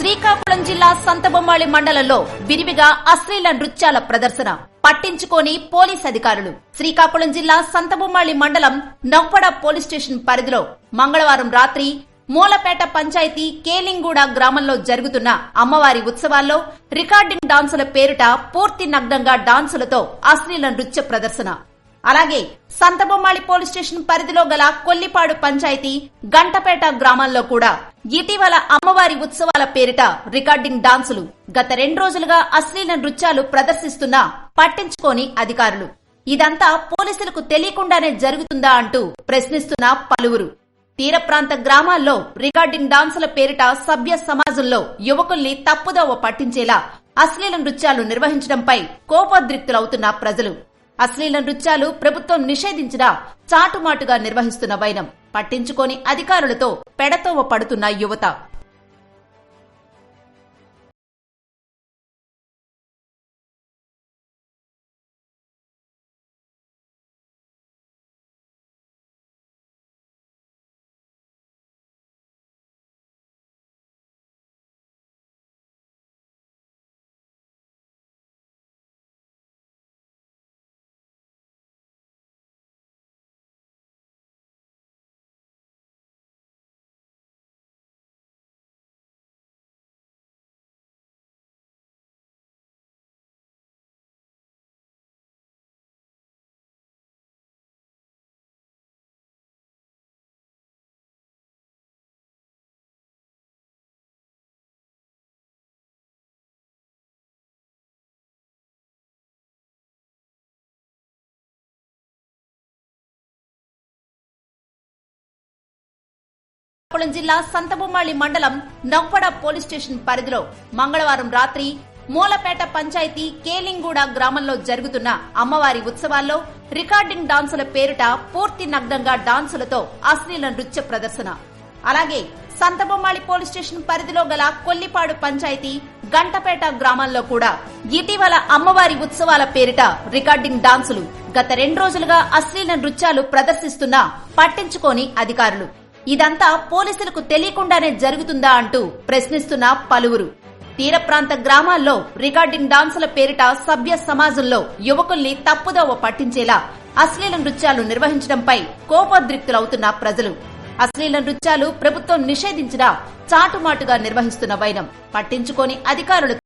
శ్రీకాకుళం జిల్లా సంతబొమ్మాళి మండలంలో విరివిగా అశ్లీల నృత్యాల ప్రదర్శన పట్టించుకోని పోలీస్ అధికారులు. శ్రీకాకుళం జిల్లా సంతబొమ్మాళి మండలం నౌపడ పోలీస్ స్టేషన్ పరిధిలో మంగళవారం రాత్రి మూలపేట పంచాయతీ కేలింగూడ గ్రామంలో జరుగుతున్న అమ్మవారి ఉత్సవాల్లో రికార్డింగ్ డాన్సుల పేరిట పూర్తి నగ్నంగా డాన్సులతో అశ్లీల నృత్య ప్రదర్శన. అలాగే సంతబొమ్మాళి పోలీస్ స్టేషన్ పరిధిలో గల కొల్లిపాడు పంచాయతీ గంటపేట గ్రామాల్లో కూడా ఇటీవల అమ్మవారి ఉత్సవాల పేరిట రికార్డింగ్ డాన్సులు గత రెండు రోజులుగా అశ్లీల నృత్యాలు ప్రదర్శిస్తున్నా పట్టించుకోని అధికారులు. ఇదంతా పోలీసులకు తెలియకుండానే జరుగుతుందా అంటూ ప్రశ్నిస్తున్న పలువురు. తీర ప్రాంత గ్రామాల్లో రికార్డింగ్ డాన్సుల పేరిట సభ్య సమాజంలో యువకుల్ని తప్పుదోవ పట్టించేలా అశ్లీల నృత్యాలు నిర్వహించడంపై కోపోద్రిక్తులవుతున్న ప్రజలు. అశ్లీల నృత్యాలు ప్రభుత్వం నిషేధించినా చాటుమాటుగా నిర్వహిస్తున్న వైనం. పట్టించుకోని అధికారులతో పెడతోవ పడుతున్న యువత. శ్రీకాకుళం జిల్లా సంతబొమ్మాళి మండలం నవ్వడ పోలీస్ స్టేషన్ పరిధిలో మంగళవారం రాత్రి మూలపేట పంచాయతీ కేలింగూడ గ్రామంలో జరుగుతున్న అమ్మవారి ఉత్సవాల్లో రికార్డింగ్ డాన్సుల పేరిట పూర్తి నగ్నంగా డాన్సులతో అశ్లీల నృత్య ప్రదర్శన. అలాగే సంతబొమ్మాళి పోలీస్ స్టేషన్ పరిధిలో గల కొల్లిపాడు పంచాయతీ గంటపేట గ్రామంలో కూడా ఇటీవల అమ్మవారి ఉత్సవాల పేరిట రికార్డింగ్ డాన్సులు గత రెండు రోజులుగా అశ్లీల నృత్యాలు ప్రదర్శిస్తున్నా పట్టించుకోని అధికారులు. ఇదంతా పోలీసులకు తెలియకుండానే జరుగుతుందా అంటూ ప్రశ్నిస్తున్న పలువురు. తీర ప్రాంత గ్రామాల్లో రికార్డింగ్ డాన్సుల పేరిట సభ్య సమాజంలో యువకుల్ని తప్పుదోవ పట్టించేలా అశ్లీల నృత్యాలు నిర్వహించడంపై కోపోద్రిక్తులవుతున్న ప్రజలు. అశ్లీల నృత్యాలు ప్రభుత్వం నిషేధించినా చాటుమాటుగా నిర్వహిస్తున్న వైనం. పట్టించుకోని అధికారులు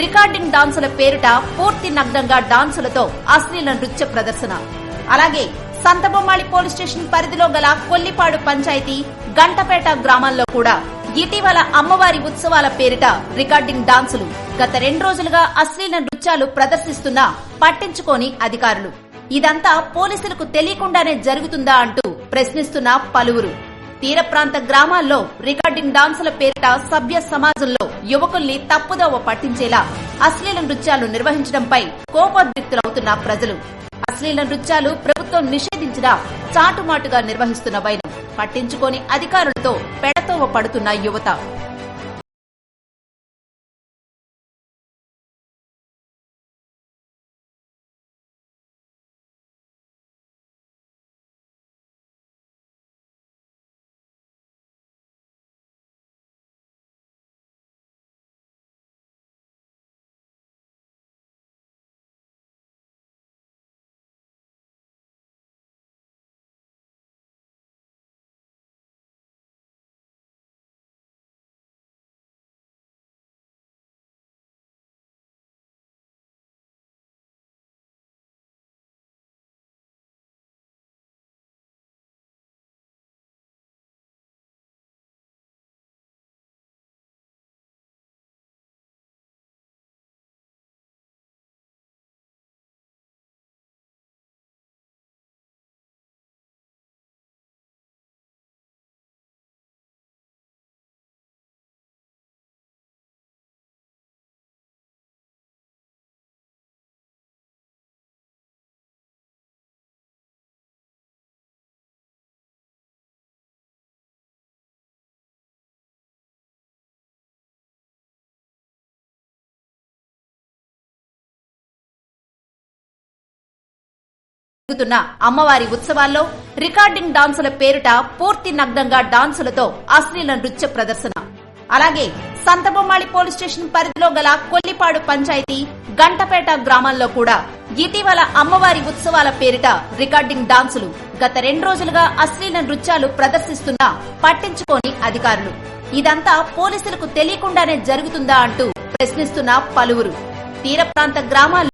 రికార్డింగ్ డాన్సుల పేరిట పూర్తి నగ్నంగా డాన్సులతో అశ్లీల నృత్య ప్రదర్శన. అలాగే సంతబొమ్మాళి పోలీస్ స్టేషన్ పరిధిలో గల కొల్లిపాడు పంచాయతీ గంటపేట గ్రామాల్లో కూడా ఇటీవల అమ్మవారి ఉత్సవాల పేరిట రికార్డింగ్ డాన్సులు గత రెండు రోజులుగా అశ్లీల నృత్యాలు ప్రదర్శిస్తున్నా పట్టించుకోని అధికారులు. ఇదంతా పోలీసులకు తెలియకుండానే జరుగుతుందా అంటూ ప్రశ్నిస్తున్న పలువురు. తీర ప్రాంత గ్రామాల్లో రికార్డింగ్ డాన్సుల పేరిట సభ్య సమాజంలో యువకుల్ని తప్పుదోవ పట్టించేలా అశ్లీల నృత్యాలు నిర్వహించడంపై కోపోద్రిక్తులవుతున్న ప్రజలు. అశ్లీల నృత్యాలు ప్రభుత్వం నిషేధించినా చాటుమాటుగా నిర్వహిస్తున్న వైనం పట్టించుకోని అధికారులతో పెడతోవ పడుతున్న యువత. జరుగుతున్న అమ్మవారి ఉత్సవాల్లో రికార్డింగ్ డాన్సుల పేరిట పూర్తి నగ్నంగా డాన్సులతో అశ్లీల నృత్య ప్రదర్శన. అలాగే సంతబొమ్మాళి పోలీస్ స్టేషన్ పరిధిలో గల కొల్లిపాడు పంచాయతీ గంటపేట గ్రామాల్లో కూడా ఇటీవల అమ్మవారి ఉత్సవాల పేరిట రికార్డింగ్ డాన్సులు గత రెండు రోజులుగా అశ్లీల నృత్యాలు ప్రదర్శిస్తున్నా పట్టించుకోని అధికారులు. ఇదంతా పోలీసులకు తెలియకుండానే జరుగుతుందా అంటూ ప్రశ్నిస్తున్న పలువురు. తీర ప్రాంత గ్రామాల్లో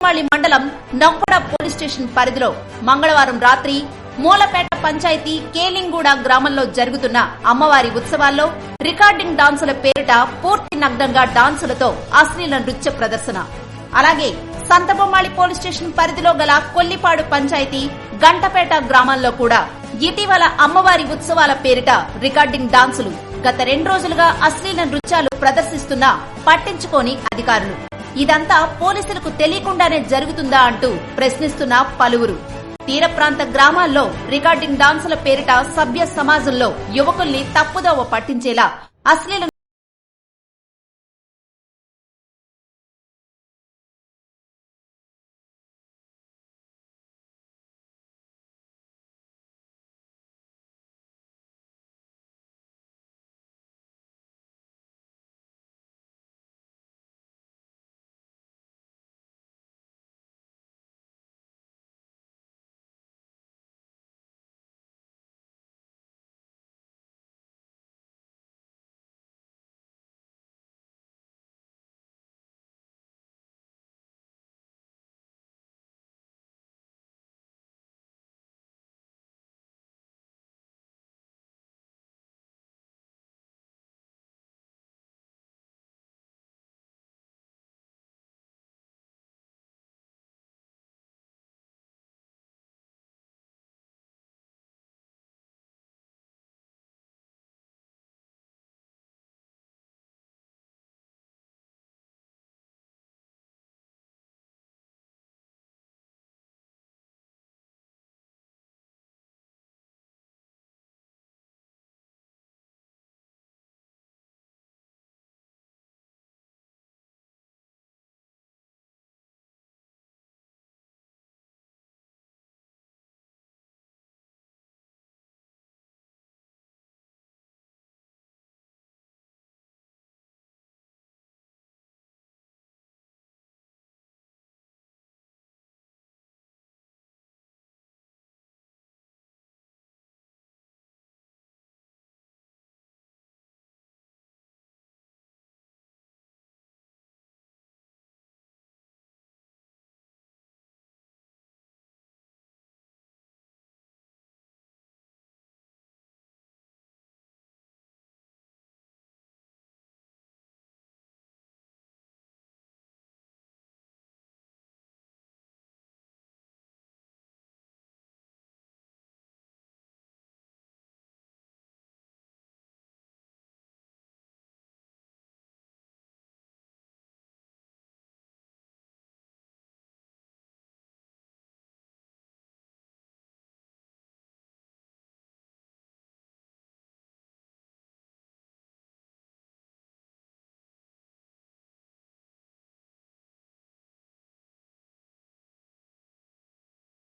మళ్ళీ మండలం నొప్పడ పోలీస్ స్టేషన్ పరిధిలో మంగళవారం రాత్రి మూలపేట పంచాయతీ కేలింగూడ గ్రామంలో జరుగుతున్న అమ్మవారి ఉత్సవాల్లో రికార్డింగ్ డాన్సుల పేరిట పూర్తి నగ్నంగా డాన్సులతో అశ్లీల నృత్య ప్రదర్శన. అలాగే సంతబొమ్మాళి పోలీస్ స్టేషన్ పరిధిలో గల కొల్లిపాడు పంచాయతీ గంటపేట గ్రామంలో కూడా ఇటీవల అమ్మవారి ఉత్సవాల పేరిట రికార్డింగ్ డాన్సులు గత రెండు రోజులుగా అశ్లీల నృత్యాలు ప్రదర్శిస్తున్నా పట్టించుకోని అధికారులు. ఇదంతా పోలీసులకు తెలియకుండానే జరుగుతుందా అంటూ ప్రశ్నిస్తున్న పలువురు. తీర ప్రాంత గ్రామాల్లో రికార్డింగ్ డాన్సుల పేరిట సభ్య సమాజంలో యువకుల్ని తప్పుదోవ పట్టించేలా అశ్లీల